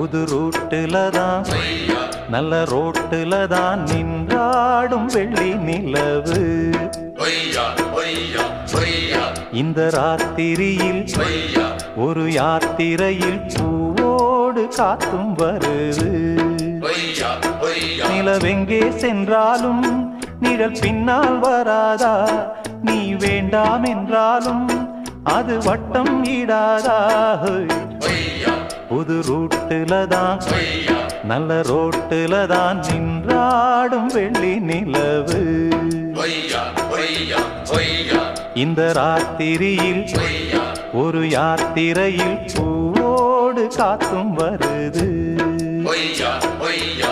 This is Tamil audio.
புது ரூட்டுல தான் நல்ல ரோட்டுல தான் நின்றாடும் வெள்ளி நிலவு. இந்த ராத்திரியில் ஒரு யாத்திரையில் பூவோடு காத்தும் வருது. நிலவெங்கே சென்றாலும் நிழல் பின்னால் வராதா? நீ வேண்டாம் என்றாலும் அது வட்டம் ஈடாதா புது ரூட்டுல தான் நல்ல ரோட்டுல தான் நின்றாடும் வெள்ளி நிலவு. இந்த ராத்திரியில் ஒரு யாத்திரையில் பூவோடு காத்தும் வருது. ஒய்யா